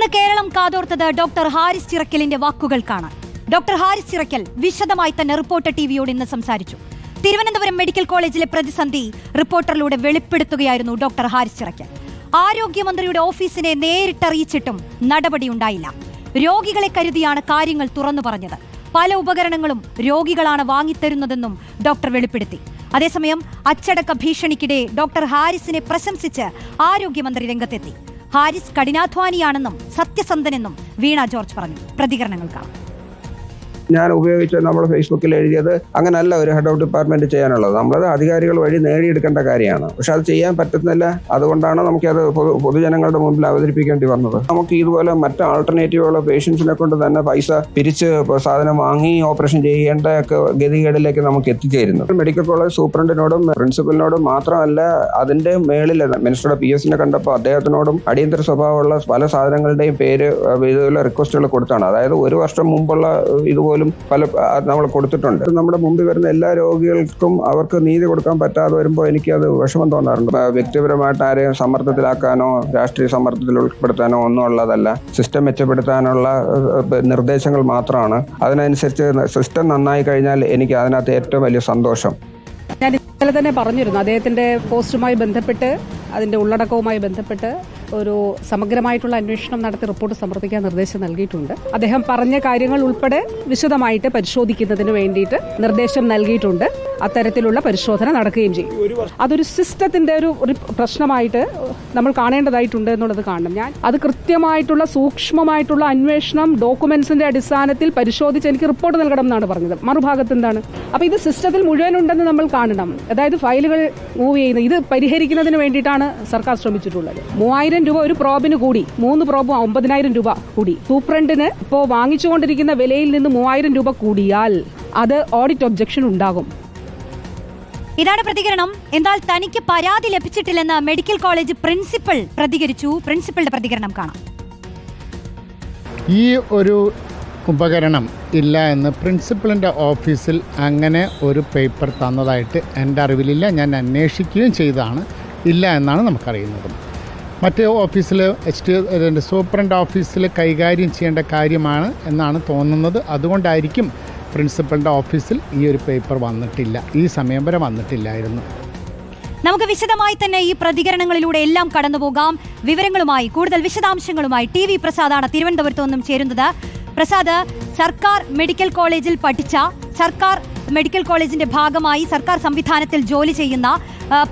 ഇന്ന് കേരളം കാതോർത്തത് ഡോക്ടർ ഹാരിസ് ചിറക്കലിന്റെ വാക്കുകൾക്കാണ് ഡോക്ടർ ഹാരിസ് ചിറക്കൽ വിശദമായി തന്നെ റിപ്പോർട്ടർ ടി വിയോട് ഇന്ന് സംസാരിച്ചു. തിരുവനന്തപുരം മെഡിക്കൽ കോളേജിലെ പ്രതിസന്ധി റിപ്പോർട്ടറിലൂടെ വെളിപ്പെടുത്തുകയായിരുന്നു ഡോക്ടർ ഹാരിസ് ചിറക്കൽ. ആരോഗ്യമന്ത്രിയുടെ ഓഫീസിനെ നേരിട്ടറിയിച്ചിട്ടും നടപടിയുണ്ടായില്ല. രോഗികളെ കരുതിയാണ് കാര്യങ്ങൾ തുറന്നു പറഞ്ഞത്. പല ഉപകരണങ്ങളും രോഗികളാണ് വാങ്ങിത്തരുന്നതെന്നും ഡോക്ടർ വെളിപ്പെടുത്തി. അതേസമയം അച്ചടക്ക ഭീഷണിക്കിടെ ഡോക്ടർ ഹാരിസിനെ പ്രശംസിച്ച് ആരോഗ്യമന്ത്രി രംഗത്തെത്തി. ഹാരിസ് കഠിനാധ്വാനിയാണെന്നും സത്യസന്ധനെന്നും വീണ ജോർജ് പറഞ്ഞു. പ്രതികരണങ്ങൾ കാണാം ഞാൻ ഉപയോഗിച്ച് നമ്മൾ ഫേസ്ബുക്കിൽ എഴുതിയത് അങ്ങനല്ല ഒരു ഹെഡ് ഓഫ് ഡിപ്പാർട്ട്മെന്റ് ചെയ്യാനുള്ളത്. നമ്മളത് അധികാരികൾ വഴി നേടിയെടുക്കേണ്ട കാര്യമാണ്. പക്ഷെ അത് ചെയ്യാൻ പറ്റുന്നില്ല. അതുകൊണ്ടാണ് നമുക്കത് പൊതുജനങ്ങളുടെ മുമ്പിൽ അവതരിപ്പിക്കേണ്ടി വന്നത്. നമുക്ക് ഇതുപോലെ മറ്റ് ആൾട്ടർനേറ്റീവുള്ള പേഷ്യൻസിനെ കൊണ്ട് തന്നെ പൈസ പിരിച്ച് സാധനം വാങ്ങി ഓപ്പറേഷൻ ചെയ്യേണ്ട ഗതികേടിലേക്ക് നമുക്ക് എത്തിച്ചേരുന്നു മെഡിക്കൽ കോളേജ് സൂപ്രണ്ടിനോടും പ്രിൻസിപ്പലിനോടും മാത്രമല്ല അതിന്റെ മേളിൽ മിനിസ്റ്ററുടെ പി എസിനെ കണ്ടപ്പോൾ അദ്ദേഹത്തിനോടും അടിയന്തര സ്വഭാവമുള്ള പല സാധനങ്ങളുടെയും പേര് ഇതുപോലെ റിക്വസ്റ്റുകൾ കൊടുത്താണ്. അതായത് ഒരു വർഷം മുമ്പുള്ള ഇതുപോലും പല നമ്മൾ കൊടുത്തിട്ടുണ്ട്. നമ്മുടെ മുമ്പിൽ വരുന്ന എല്ലാ രോഗികൾക്കും അവർക്ക് നീതി കൊടുക്കാൻ പറ്റാതെ വരുമ്പോൾ എനിക്ക് അത് വിഷമം തോന്നാറുണ്ട്. വ്യക്തിപരമായിട്ട് ആരെയും സമ്മർദ്ദത്തിലാക്കാനോ രാഷ്ട്രീയ സമ്മർദ്ദത്തിൽ ഉൾപ്പെടുത്താനോ ഒന്നും ഉള്ളതല്ല. സിസ്റ്റം മെച്ചപ്പെടുത്താനുള്ള നിർദ്ദേശങ്ങൾ മാത്രമാണ്. അതിനനുസരിച്ച് സിസ്റ്റം നന്നായി കഴിഞ്ഞാൽ എനിക്ക് അതിനകത്ത് ഏറ്റവും വലിയ സന്തോഷം. ഞാൻ ഇന്നലെ തന്നെ പറഞ്ഞിരുന്നു അദ്ദേഹത്തിന്റെ പോസ്റ്റുമായി ബന്ധപ്പെട്ട് അതിന്റെ ഉള്ളടക്കവുമായി ബന്ധപ്പെട്ട് ഒരു സമഗ്രമായിട്ടുള്ള അന്വേഷണം നടത്തി റിപ്പോർട്ട് സമർപ്പിക്കാൻ നിർദ്ദേശം നൽകിയിട്ടുണ്ട്. അദ്ദേഹം പറഞ്ഞ കാര്യങ്ങൾ ഉൾപ്പെടെ വിശദമായിട്ട് പരിശോധിക്കുന്നതിന് വേണ്ടിയിട്ട് നിർദ്ദേശം നൽകിയിട്ടുണ്ട്. അത്തരത്തിലുള്ള പരിശോധന നടക്കുകയും ചെയ്യും. അതൊരു സിസ്റ്റത്തിന്റെ ഒരു പ്രശ്നമായിട്ട് നമ്മൾ കാണേണ്ടതായിട്ടുണ്ട് എന്നുള്ളത് കാണണം. ഞാൻ അത് കൃത്യമായിട്ടുള്ള സൂക്ഷ്മമായിട്ടുള്ള അന്വേഷണം ഡോക്യുമെന്റ്സിന്റെ അടിസ്ഥാനത്തിൽ പരിശോധിച്ച് എനിക്ക് റിപ്പോർട്ട് നൽകണം എന്നാണ് പറഞ്ഞത്. മറുഭാഗത്ത് എന്താണ്? അപ്പൊ ഇത് സിസ്റ്റത്തിൽ മുഴുവൻ ഉണ്ടെന്ന് നമ്മൾ കാണണം. അതായത് ഫയലുകൾ മൂവ് ചെയ്യുന്നത് ഇത് പരിഹരിക്കുന്നതിന് വേണ്ടിയിട്ടാണ് സർക്കാർ ശ്രമിച്ചിട്ടുള്ളത്. മൂവായിരം രൂപ ഒരു പ്രോബിന് കൂടി മൂന്ന് പ്രോബും ഒമ്പതിനായിരം രൂപ കൂടി. സൂപ്രണ്ടിന് ഇപ്പോൾ വാങ്ങിച്ചുകൊണ്ടിരിക്കുന്ന വിലയിൽ നിന്ന് മൂവായിരം രൂപ കൂടിയാൽ അത് ഓഡിറ്റ് ഒബ്ജക്ഷൻ ഉണ്ടാകും. ഇതാണ് പ്രതികരണം. എന്നാൽ തനിക്ക് പരാതി ലഭിച്ചിട്ടില്ലെന്ന് മെഡിക്കൽ കോളേജ് പ്രിൻസിപ്പൽ പ്രതികരിച്ചു. പ്രിൻസിപ്പളുടെ പ്രതികരണം കാണാം. ഈ ഒരു ഉപകരണം ഇല്ല എന്ന് പ്രിൻസിപ്പളിന്റെ ഓഫീസിൽ അങ്ങനെ ഒരു പേപ്പർ തന്നതായിട്ട് എന്റെ അറിവിലില്ല. ഞാൻ അന്വേഷിക്കുകയും ചെയ്താണ് ഇല്ല എന്നാണ് നമുക്കറിയുന്നത്. മറ്റ് ഓഫീസിൽ എച്ച് ടി സൂപ്രണ്ട് ഓഫീസിൽ കൈകാര്യം ചെയ്യേണ്ട കാര്യമാണ് എന്നാണ് തോന്നുന്നത്. അതുകൊണ്ടായിരിക്കും പ്രിൻസിപ്പളിന്റെ ഓഫീസിൽ ഈ ഒരു പേപ്പർ വന്നിട്ടില്ല. ഈ സമയം വരെ വന്നിട്ടില്ലായിരുന്നു. നമുക്ക് വിശദമായി തന്നെ ഈ പ്രതികരണങ്ങളിലൂടെ എല്ലാം കടന്നുപോകാം വിവരങ്ങളുമായി കൂടുതൽ വിശദാംശങ്ങളുമായി ടി വി പ്രസാദാണ് തിരുവനന്തപുരത്ത് നിന്നും ചേരുന്നത്. പ്രസാദ് സർക്കാർ മെഡിക്കൽ കോളേജിൽ പഠിച്ച സർക്കാർ മെഡിക്കൽ കോളേജിന്റെ ഭാഗമായി സർക്കാർ സംവിധാനത്തിൽ ജോലി ചെയ്യുന്ന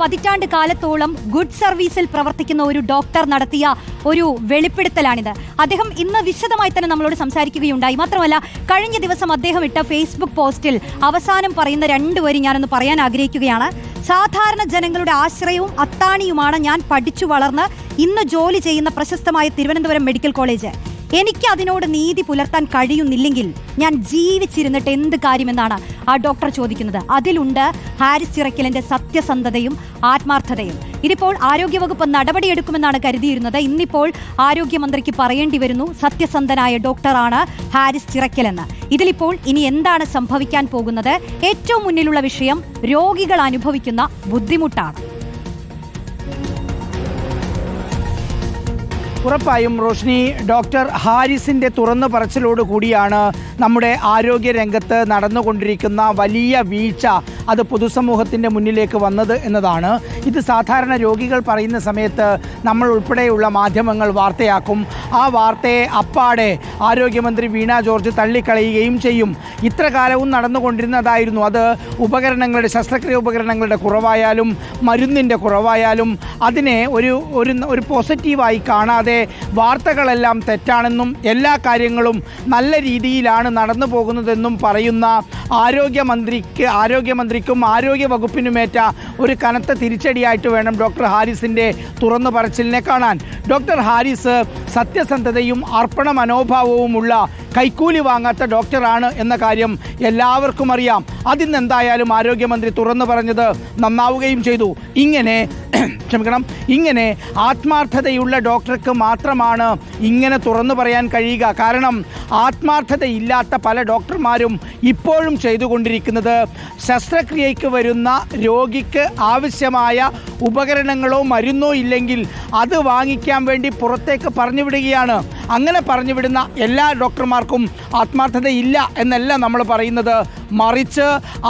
പതിറ്റാണ്ട് കാലത്തോളം ഗുഡ് സർവീസിൽ പ്രവർത്തിക്കുന്ന ഒരു ഡോക്ടർ നടത്തിയ ഒരു വെളിപ്പെടുത്തലാണിത്. അദ്ദേഹം ഇന്ന് വിശദമായി തന്നെ നമ്മളോട് സംസാരിക്കുകയുണ്ടായി. മാത്രമല്ല കഴിഞ്ഞ ദിവസം അദ്ദേഹം ഇട്ട ഫേസ്ബുക്ക് പോസ്റ്റിൽ അവസാനം പറയുന്ന രണ്ട് വരി ഞാനൊന്ന് പറയാൻ ആഗ്രഹിക്കുകയാണ്. സാധാരണ ജനങ്ങളുടെ ആശ്രയവും അത്താണിയുമാണ് ഞാൻ പഠിച്ചു വളർന്ന് ഇന്ന് ജോലി ചെയ്യുന്ന പ്രശസ്തമായ തിരുവനന്തപുരം മെഡിക്കൽ കോളേജ്. എനിക്ക് അതിനോട് നീതി പുലർത്താൻ കഴിയുന്നില്ലെങ്കിൽ ഞാൻ ജീവിച്ചിരുന്നിട്ട് എന്ത് കാര്യമെന്നാണ് ആ ഡോക്ടർ ചോദിക്കുന്നത്. അതിലുണ്ട് ഹാരിസ് ചിറക്കലിന്റെ സത്യസന്ധതയും ആത്മാർത്ഥതയും. ഇതിപ്പോൾ ആരോഗ്യവകുപ്പ് നടപടിയെടുക്കുമെന്നാണ് കരുതിയിരുന്നത്. ഇന്നിപ്പോൾ ആരോഗ്യമന്ത്രിക്ക് പറയേണ്ടി വരുന്നു സത്യസന്ധനായ ഡോക്ടറാണ് ഹാരിസ് ചിറക്കലെന്ന് ഇതിലിപ്പോൾ ഇനി എന്താണ് സംഭവിക്കാൻ പോകുന്നത്? ഏറ്റവും മുന്നിലുള്ള വിഷയം രോഗികൾ അനുഭവിക്കുന്ന ബുദ്ധിമുട്ടാണ്. ഉറപ്പായും റോഷ്നി ഡോക്ടർ ഹാരിസിന്റെ തുറന്നു പറച്ചിലോട് കൂടിയാണ് നമ്മുടെ ആരോഗ്യ രംഗത്ത് നടന്നുകൊണ്ടിരിക്കുന്ന വലിയ വീഴ്ച അത് പൊതുസമൂഹത്തിന്റെ മുന്നിലേക്ക് വന്നത് എന്നതാണ്. ഇത് സാധാരണ രോഗികൾ പറയുന്ന സമയത്ത് നമ്മൾ ഉൾപ്പെടെയുള്ള മാധ്യമങ്ങൾ വാർത്തയാക്കും. ആ വാർത്തയെ അപ്പാടെ ആരോഗ്യമന്ത്രി വീണ ജോർജ് തള്ളിക്കളയുകയും ചെയ്യും. ഇത്ര കാലവും നടന്നുകൊണ്ടിരുന്നതായിരുന്നു. അത് ഉപകരണങ്ങളുടെ ശസ്ത്രക്രിയ ഉപകരണങ്ങളുടെ കുറവായാലും മരുന്നിന്റെ കുറവായാലും അതിനെ ഒരു ഒരു ഒരു പോസിറ്റീവായി കാണാതെ വാർത്തകളെല്ലാം തെറ്റാണെന്നും എല്ലാ കാര്യങ്ങളും നല്ല രീതിയിലാണ് നടന്നു പോകുന്നതെന്നും പറയുന്ന ആരോഗ്യമന്ത്രിക്ക് ആരോഗ്യമന്ത്രിക്കും ആരോഗ്യ വകുപ്പിനുമേറ്റ ഒരു കനത്ത തിരിച്ചടിയായിട്ട് വേണം ഡോക്ടർ ഹാരിസിന്റെ തുറന്നു പറച്ചിലിനെ കാണാൻ. ഡോക്ടർ ഹാരിസ് സത്യസന്ധതയും അർപ്പണ മനോഭാവവുമുള്ള കൈക്കൂലി വാങ്ങാത്ത ഡോക്ടറാണ് എന്ന കാര്യം എല്ലാവർക്കും അറിയാം. അതിന്ന് എന്തായാലും ആരോഗ്യമന്ത്രി തുറന്നു പറഞ്ഞത് നന്നാവുകയും ചെയ്തു. ഇങ്ങനെ ക്ഷമിക്കണം. ഇങ്ങനെ ആത്മാർത്ഥതയുള്ള ഡോക്ടർക്ക് മാത്രമാണ് ഇങ്ങനെ തുറന്നു പറയാൻ കഴിയുക. കാരണം ആത്മാർത്ഥതയില്ലാത്ത പല ഡോക്ടർമാരും ഇപ്പോഴും ചെയ്തുകൊണ്ടിരിക്കുന്നത് ശസ്ത്രക്രിയയ്ക്ക് വരുന്ന രോഗിക്ക് ആവശ്യമായ ഉപകരണങ്ങളോ മരുന്നോ ഇല്ലെങ്കിൽ അത് വാങ്ങിക്കാൻ വേണ്ടി പുറത്തേക്ക് പറഞ്ഞു വിടുകയാണ് അങ്ങനെ പറഞ്ഞു വിടുന്ന എല്ലാ ഡോക്ടർമാർക്കും ആത്മാർത്ഥതയില്ല എന്നല്ല നമ്മൾ പറയുന്നത്. മറിച്ച്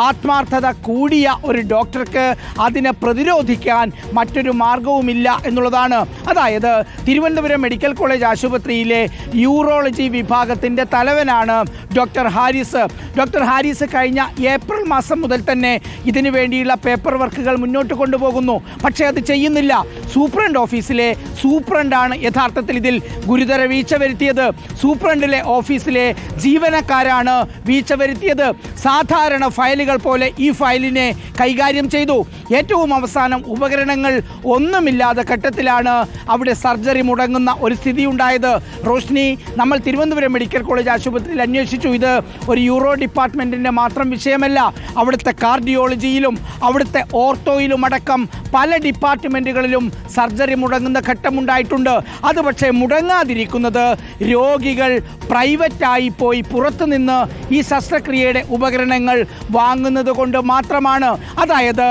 ആത്മാർത്ഥത കൂടിയ ഒരു ഡോക്ടർക്ക് അതിനെ പ്രതിരോധിക്കാൻ മറ്റൊരു മാർഗവുമില്ല എന്നുള്ളതാണ്. അതായത് തിരുവനന്തപുരം മെഡിക്കൽ കോളേജ് ആശുപത്രിയിലെ യൂറോളജി വിഭാഗത്തിന്റെ തലവനാണ് ഡോക്ടർ ഹാരിസ്. ഡോക്ടർ ഹാരിസ് കഴിഞ്ഞ ഏപ്രിൽ മാസം മുതൽ തന്നെ ഇതിനു വേണ്ടിയുള്ള പേപ്പർ വർക്കുകൾ മുന്നോട്ട് കൊണ്ടുപോകുന്നു. പക്ഷേ അത് ചെയ്യുന്നില്ല. സൂപ്രണ്ട് ഓഫീസിലെ സൂപ്രണ്ടാണ് യഥാർത്ഥത്തിൽ ഇതിൽ ഗുരുതര വീഴ്ച വരുത്തിയത്. സൂപ്രണ്ടിലെ ഓഫീസിലെ ജീവനക്കാരാണ് വീഴ്ച വരുത്തിയത്. സാധാരണ ഫയലുകൾ പോലെ ഈ ഫയലിനെ കൈകാര്യം ചെയ്തു. ഏറ്റവും അവസാനം ഉപകരണങ്ങൾ ഒന്നുമില്ലാത്ത ഘട്ടത്തിലാണ് അവിടെ സർജറി മുടങ്ങുന്ന ഒരു സ്ഥിതി ഉണ്ടായത് റോഷ്നി നമ്മൾ തിരുവനന്തപുരം മെഡിക്കൽ കോളേജ് ആശുപത്രിയിൽ അന്വേഷിച്ചു. ഇത് ഒരു യൂറോ ഡിപ്പാർട്ട്മെന്റിന്റെ മാത്രം വിഷയമല്ല അവിടുത്തെ കാർഡിയോളജിയിലും അവിടുത്തെ ഓർത്തോയിലും അടക്കം പല ഡിപ്പാർട്ട്മെന്റുകളിലും സർജറി മുടങ്ങുന്ന ഘട്ടമുണ്ടായിട്ടുണ്ട്. അത് പക്ഷേ മുടങ്ങാതിരിക്കുന്നത് രോഗികൾ പ്രൈവറ്റായി പോയി പുറത്തുനിന്ന് ഈ ശസ്ത്രക്രിയയുടെ ഉപകരണങ്ങൾ വാങ്ങുന്നത് കൊണ്ട് മാത്രമാണ്. അതായത്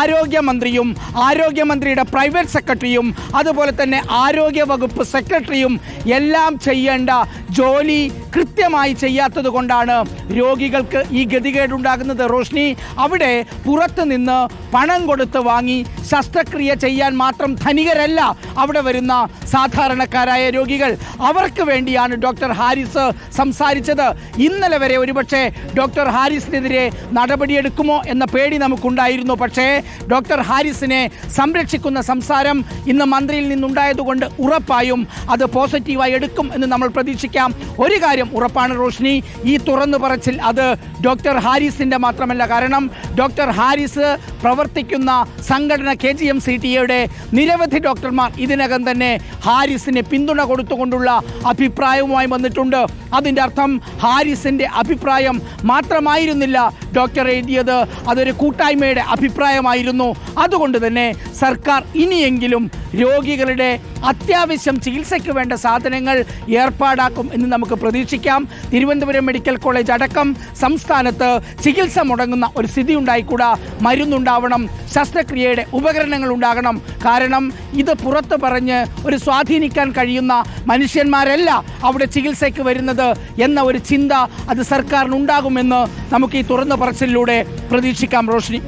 ആരോഗ്യമന്ത്രിയും ആരോഗ്യമന്ത്രിയുടെ പ്രൈവറ്റ് സെക്രട്ടറിയും അതുപോലെ തന്നെ ആരോഗ്യ വകുപ്പ് സെക്രട്ടറിയും എല്ലാം ചെയ്യേണ്ട ജോലി കൃത്യമായി ചെയ്യാത്തത് കൊണ്ടാണ് രോഗികൾക്ക് ഈ ഗതികേടുണ്ടാകുന്നത്. റോഷ്നി അവിടെ പുറത്തു നിന്ന് പണം കൊടുത്ത് വാങ്ങി ശസ്ത്രക്രിയ ചെയ്യാൻ മാത്രം ധനികരല്ല അവിടെ വരുന്ന സാധാരണക്കാരായ രോഗികൾ. അവർക്ക് വേണ്ടിയാണ് ഡോക്ടർ ഹാരിസ് സംസാരിച്ചത്. ഇന്നലെ വരെ ഒരുപക്ഷെ ഡോക്ടർ ഹാരിസിനെതിരെ നടപടിയെടുക്കുമോ എന്ന പേടി നമുക്കുണ്ടായിരുന്നു. പക്ഷേ ഡോക്ടർ ഹാരിസിനെ സംരക്ഷിക്കുന്ന സംസാരം ഇന്ന് മന്ത്രിയിൽ നിന്നുണ്ടായതുകൊണ്ട് ഉറപ്പായും അത് പോസിറ്റീവായി എടുക്കും എന്ന് നമ്മൾ പ്രതീക്ഷിക്കാം. ഒരു കാര്യം ഉറപ്പാണ് റോഷ്നി ഈ തുറന്നു പറച്ചിൽ അത് ഡോക്ടർ ഹാരിസിന്റെ മാത്രമല്ല. കാരണം ഡോക്ടർ ഹാരിസ് പ്രവർത്തിക്കുന്ന സംഘടന K G M C T എയുടെ നിരവധി ഡോക്ടർമാർ ഇതിനകം തന്നെ ഹാരിസിന് പിന്തുണ കൊടുത്തുകൊണ്ടുള്ള അഭിപ്രായവുമായി വന്നിട്ടുണ്ട്. അതിന്റെ അർത്ഥം ഹാരിസിന്റെ അഭിപ്രായം മാത്രമായിരുന്നില്ല ഡോക്ടർ എഴുതിയത്. അതൊരു കൂട്ടായ്മയുടെ അഭിപ്രായമായിരുന്നു. അതുകൊണ്ട് തന്നെ സർക്കാർ ഇനിയെങ്കിലും രോഗികളുടെ അത്യാവശ്യം ചികിത്സയ്ക്ക് വേണ്ട സാധനങ്ങൾ ഏർപ്പാടാക്കും എന്ന് നമുക്ക് പ്രതീക്ഷിക്കാം. തിരുവനന്തപുരം മെഡിക്കൽ കോളേജ് അടക്കം സംസ്ഥാനത്ത് ചികിത്സ മുടങ്ങുന്ന ഒരു സ്ഥിതി ഉണ്ടായിക്കൂടാ മരുന്നുണ്ടാവണം ശസ്ത്രക്രിയയുടെ ഉപകരണങ്ങൾ ഉണ്ടാകണം. കാരണം ഇത് പുറത്ത് പറഞ്ഞ് ഒരു സ്വാധീനിക്കാൻ കഴിയുന്ന മനുഷ്യന്മാരല്ല അവിടെ ചികിത്സയ്ക്ക് വരുന്നത് എന്ന ഒരു ചിന്ത അത് സർക്കാരിനുണ്ടാകുമെന്ന് നമുക്ക് ഈ തുറന്ന പറച്ചിലൂടെ പ്രതീക്ഷിക്കാം റോഷ്നി.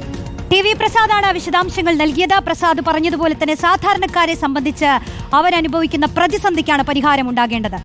ടി വി പ്രസാദാണ് വിശദാംശങ്ങൾ നൽകിയത്. പ്രസാദ് പറഞ്ഞതുപോലെ തന്നെ സാധാരണക്കാരെ സംബന്ധിച്ച് അവരനുഭവിക്കുന്ന പ്രതിസന്ധിക്കാണ് പരിഹാരം ഉണ്ടാകേണ്ടത്.